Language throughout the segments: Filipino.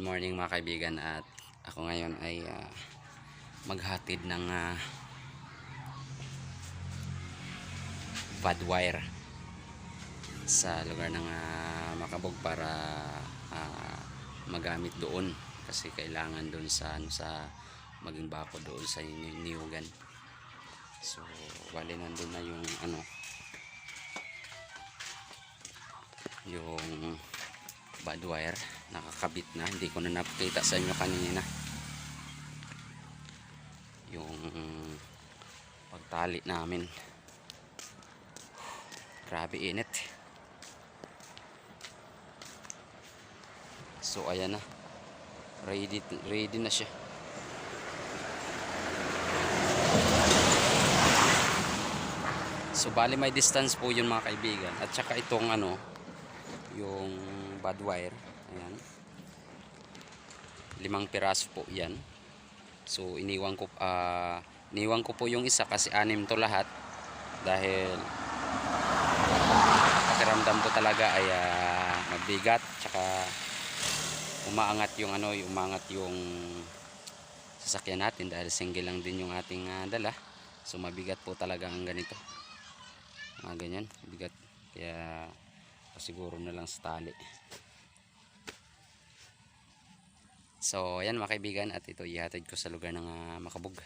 mga kaibigan at ako ngayon ay ah, maghatid ng uh, bad wire sa lugar ng ah, Makabog para ah, magamit doon kasi kailangan doon sa ano sa maging bako doon sa Ni- Niugan. So, wali nandun na yung ano yung bad wire nakakabit na. Hindi ko na napakita sa inyo kanina. Yung pagtali namin. Grabe init. So ayan na. Ready, ready na siya. So bali may distance po yun mga kaibigan. At saka itong ano yung bad wire. Ayan. Limang piraso po yan. So iniwan ko ah iniwan ko po yung isa kasi anim to lahat. Dahil pakiramdam ko talaga ay ah, mabigat tsaka umaangat yung ano umangat yung sasakyan natin dahil single lang din yung ating ah, dala. So mabigat po talaga ang ganito. Mga ganyan bigat kaya siguro na lang sa tali. So ayan mga kaibigan at ito ihatid ko sa lugar ng ah, Makabog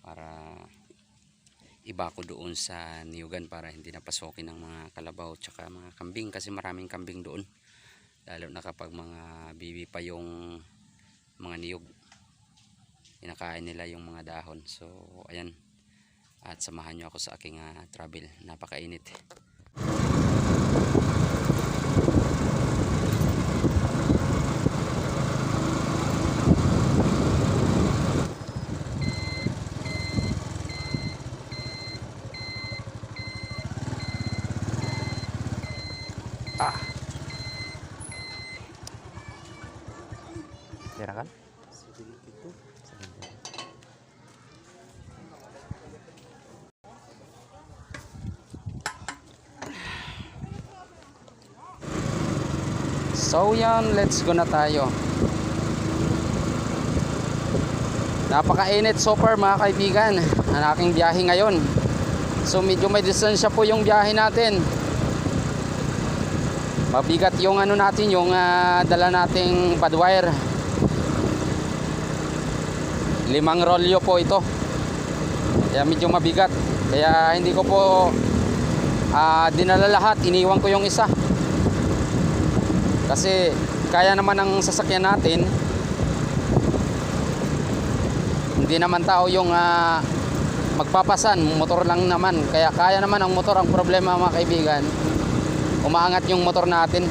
para iba ko doon sa niyugan para hindi napasokin ng mga kalabaw tsaka mga kambing kasi maraming kambing doon. Lalo na kapag mga bibi pa yung mga niyog inakain nila yung mga dahon. So ayan. At samahan nyo ako sa aking ah, travel. Napakainit Tira kan? So yan, let's go na tayo. Napakainit super mga kaibigan ang aking biyahe ngayon. So medyo may distansya po yung biyahe natin. Mabigat yung ano natin, yung ah, dala nating padwire. Limang rolyo po ito. Kaya medyo mabigat. Kaya hindi ko po ah, dinala lahat, iniwan ko yung isa. Kasi kaya naman ang sasakyan natin. Hindi naman tao yung ah, magpapasan, motor lang naman. Kaya kaya naman ang motor ang problema mga kaibigan. Umaangat yung motor natin.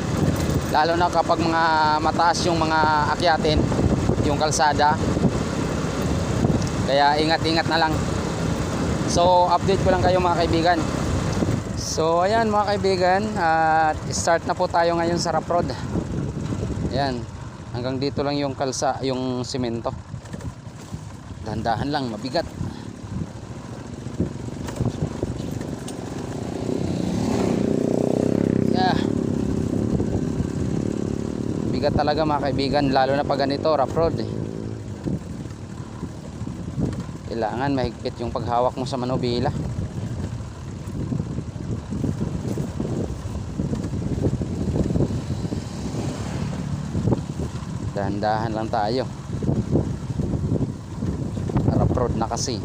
Lalo na kapag mga mataas yung mga akyatin, yung kalsada. Kaya ingat-ingat na lang. So, update ko lang kayo mga kaibigan. So ayan mga kaibigan, at start na po tayo ngayon sa rough road. Ayan, hanggang dito lang yung kalsa, yung simento. Dahan-dahan lang, mabigat. Yeah. Bigat talaga mga kaibigan, lalo na pag ganito, rough road. eh. Kailangan mahigpit yung paghawak mo sa manubila. dahan-dahan lang tayo. Rough road na kasi.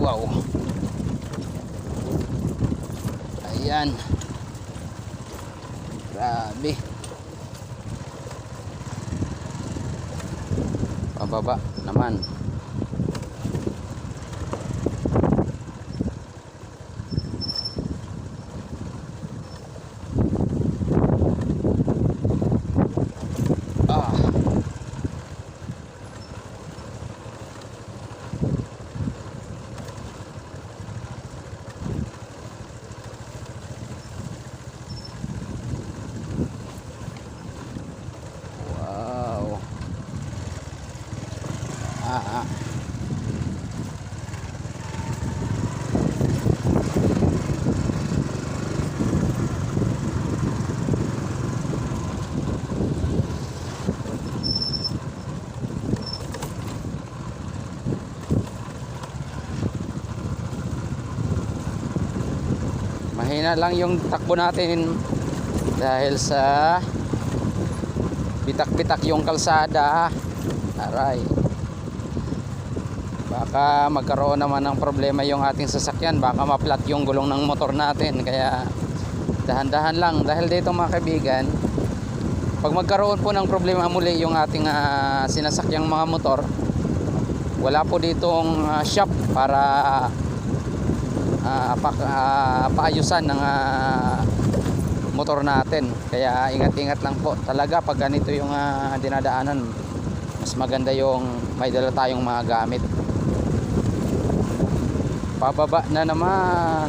Wow. Ayan. Grabe pababa naman ah wow ah Mahina lang yung takbo natin dahil sa bitak-bitak yung kalsada. Aray. Baka magkaroon naman ng problema yung ating sasakyan. Baka maplat yung gulong ng motor natin. Kaya dahan-dahan lang. Dahil dito mga kaibigan, pag magkaroon po ng problema muli yung ating ah, sinasakyang mga motor, wala po ditong ah, shop para ah, pa, ah, paayusan ng ah, motor natin. Kaya ingat-ingat lang po. Talaga pag ganito yung ah, dinadaanan, mas maganda yung may dala tayong mga gamit. Pababa na naman.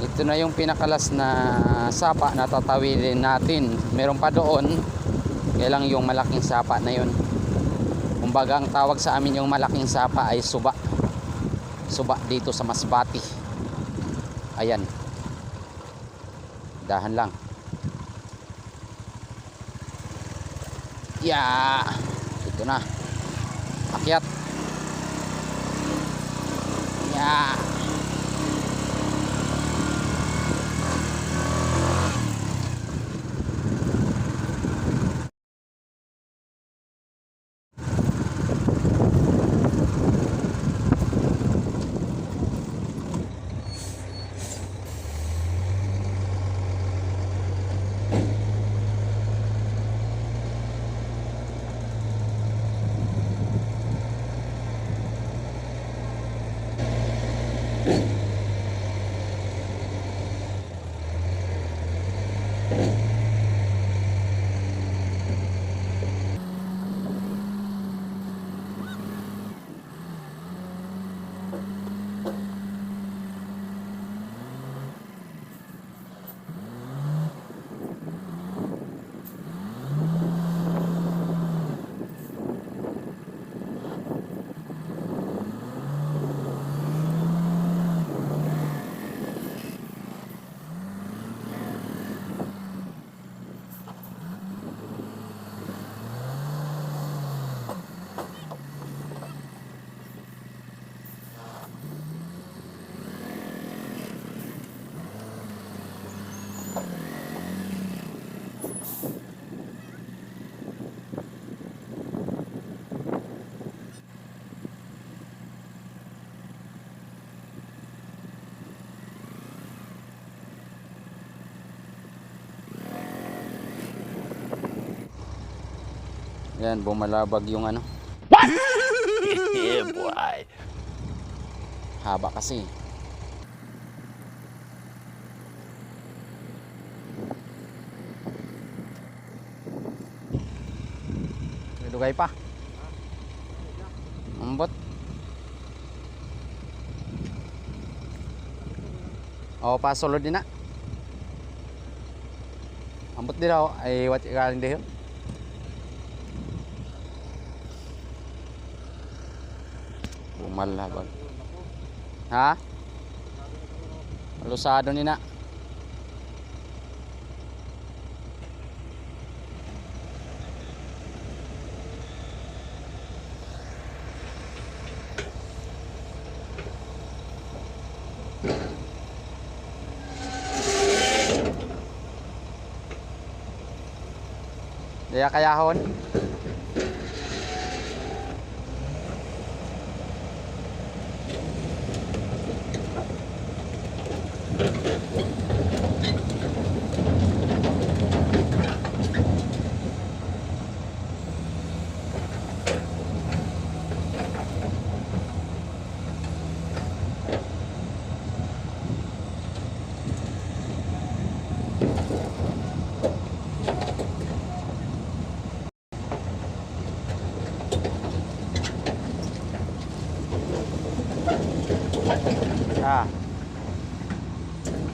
Ito na yung pinakalas na sapa na tatawidin natin. Meron pa doon. Kaya lang yung malaking sapa na yun. Kumbaga ang tawag sa amin yung malaking sapa ay suba. Suba dito sa Masbati. Ayan. Dahan lang. Yeah. Ito na. Akyat. Yeah. Yan, bumalabag yung ano. yeah, boy. Haba kasi. May dugay pa. Ambot. O, pasulod din na. Ambot din ako. Ay, wat ikaling din yun. Bumalabag. Ha? Lusado ni na. Daya kayahon. Ah.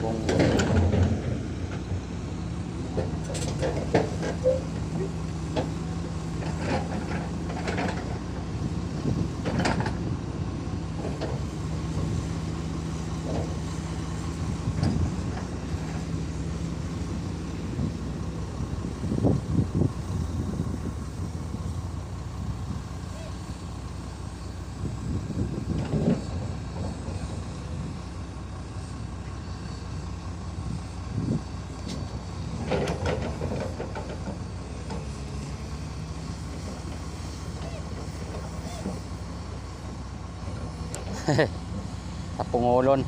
Kung sa Pungolon.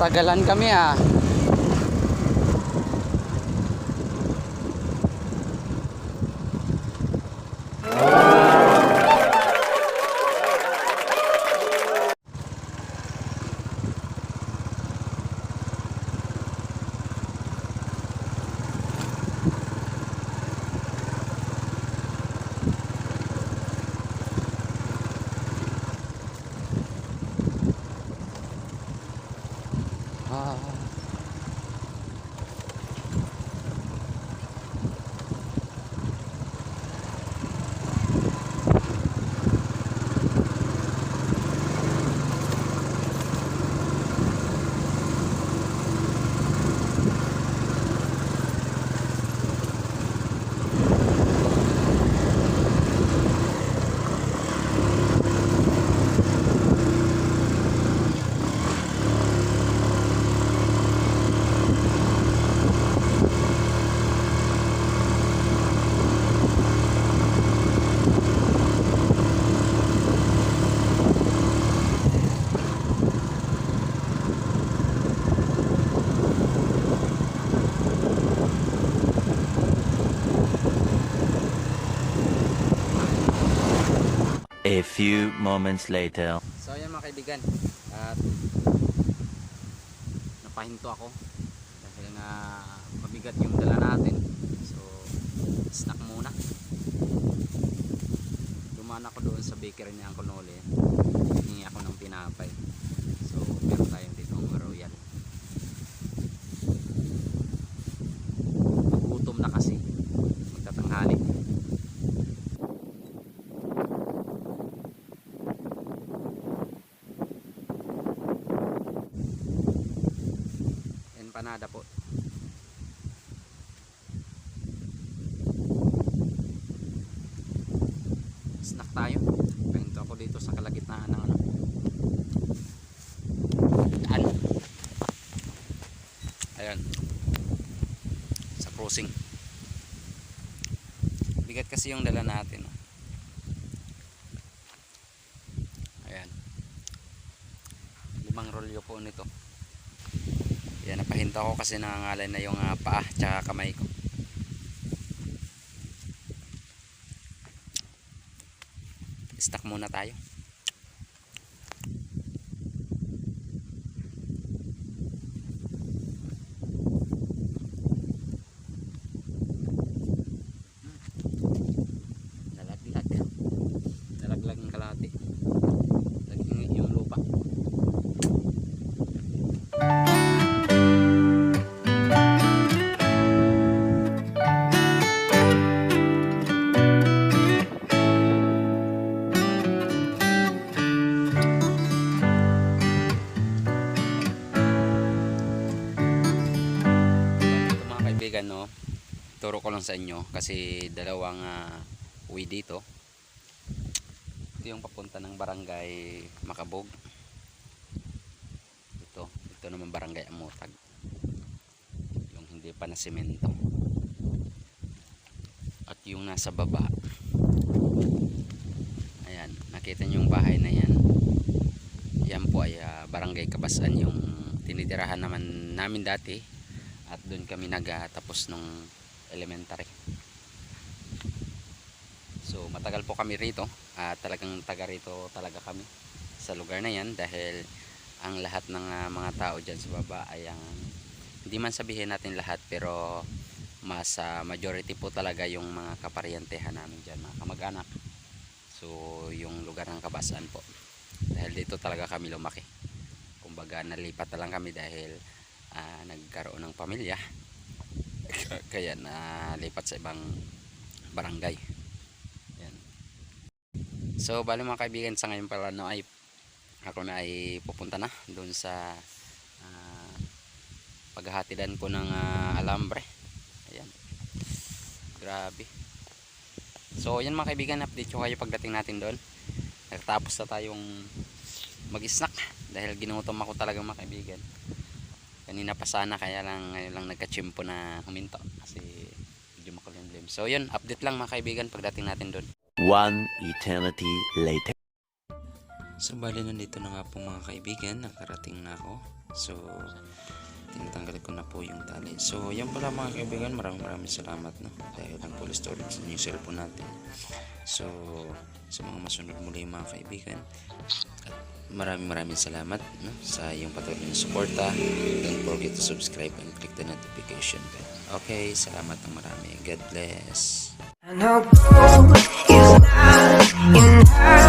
Natagalan kami. Ah. A few moments later. So ayan mga kaibigan. At Napahinto ako Dahil nga Mabigat yung dala natin. So Snack muna. Dumaan ako doon sa bakery ni Uncle Noli Hingi ako ng pinapay So meron tayong dito ang royal Gutom na kasi Magtatanghali empanada po. Snack tayo. Pahinto ako dito sa kalagitnaan ng ano. Daan ayan. Sa crossing. Bigat kasi yung dala natin ayan. Limang rolyo po nito yan, napahinto ko kasi nangangalay na yung ah, paa tsaka kamay ko. Stock muna tayo. Lang sa inyo kasi dalawang uh, uwi dito. Ito yung papunta ng barangay Makabog. Ito, ito naman barangay Amutag. Yung hindi pa na semento. At yung nasa baba. Ayan, nakita niyo yung bahay na yan. Yan po ay ah, barangay Kabasan yung tinitirahan naman namin dati at doon kami nagtapos nung elementary. So matagal po kami rito at talagang taga rito talaga kami sa lugar na yan dahil ang lahat ng ah, mga tao dyan sa baba ay ang hindi man sabihin natin lahat pero mas ah, majority po talaga yung mga kaparyantehan namin dyan mga kamag-anak. So yung lugar ng kabasan po. Dahil dito talaga kami lumaki. Kumbaga nalipat na lang kami dahil ah, nagkaroon ng pamilya kaya nalipat sa ibang barangay. Yan. So bali mga kaibigan sa ngayon pala no ay ako na ay pupunta na doon sa ah, paghahatidan ko ng ah, alambre. Ayan. Grabe. So yan mga kaibigan update ko kayo pagdating natin doon. Nagtapos na tayong mag-snack dahil ginutom ako talaga mga kaibigan kanina pa sana kaya lang ngayon lang nagkachimpo na huminto kasi medyo makulimlim so yun update lang mga kaibigan pagdating natin doon One eternity later. So bali nandito na nga po mga kaibigan, nakarating na ako. So tinatanggal ko na po yung tali. So yan pala mga kaibigan, maraming maraming salamat no dahil ang full storage yung cellphone natin. So sa mga masunod muli mga kaibigan, maraming maraming salamat no, sa iyong patuloy na suporta. Don't forget to subscribe and click the notification bell. Okay, salamat ng marami. God bless. I know you lie, you lie.